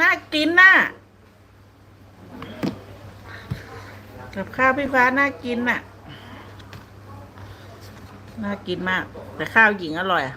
น่ากินน่ะกับข้าวพี่ฟ้าน่ากินน่ะ น่ากินมาก แต่ข้าวหญิงอร่อยอะ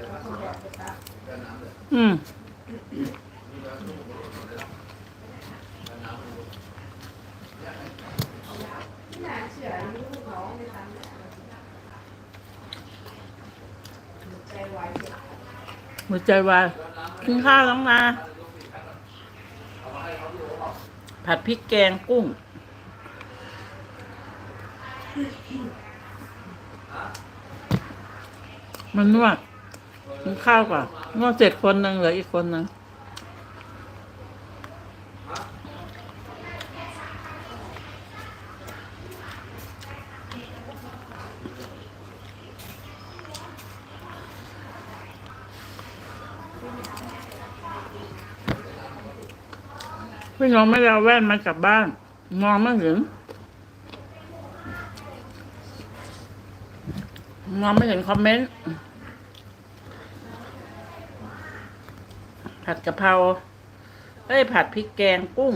เราคงอยากจะตัดอืม ที่น่าเชื่อลูกน้องในทางใจไวเจ็บ หัวใจวายกินข้าวต้องมาผัดพริกแกงกุ้ง มันนวดกินข้าวก่อนนวดเสร็จคนหนึ่งเหลืออีกคนหนึ่ง พี่น้องไม่ได้เอาแว่นมากลับบ้าน มองไม่เห็นมองไม่เห็นคอมเมนต์ ผัดกะเพราเอ้ยผัดพริกแกงกุ้ง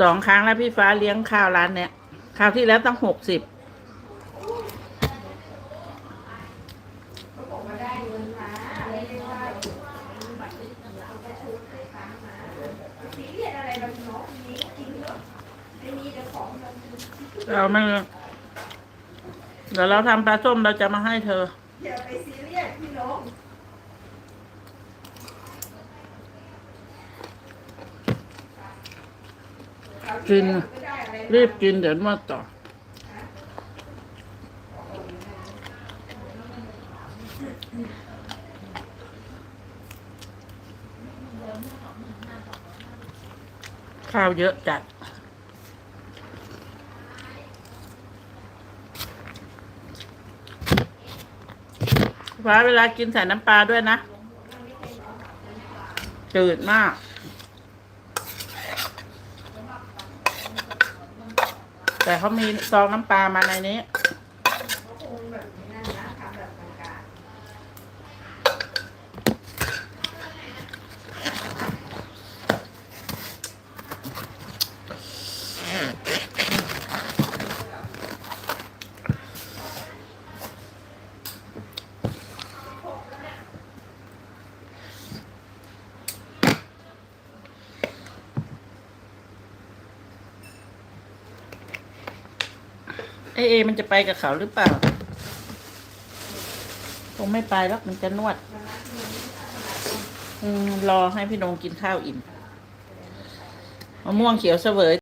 สองครั้งแล้วพี่ฟ้าเลี้ยงข้าวร้านเนี้ยคราวที่แล้วต้องหกสิบเขาไม่เรียสอะไรเราเนาะมีจริงเหรอไม่มีแต่ของมันเดี๋ยวเราทำปลาส้มเราจะมาให้เธออย่าไปซีเรียสพี่น้อ กิน รีบกินเดี๋ยวนวดต่อ ข้าวเยอะจัดฟ้าเวลากินใส่น้ำปลาด้วยนะ จืดมาก แต่เขามีซองน้ำปลามาในนี้ คงแบบนี้นะนะทำแบบกลาง เอเอ มันจะไปกับเขาหรือเปล่า คงไม่ไปแล้วมันจะนวด อืมรอให้พี่นงกินข้าวอิ่มมะม่วงเขียวเสวย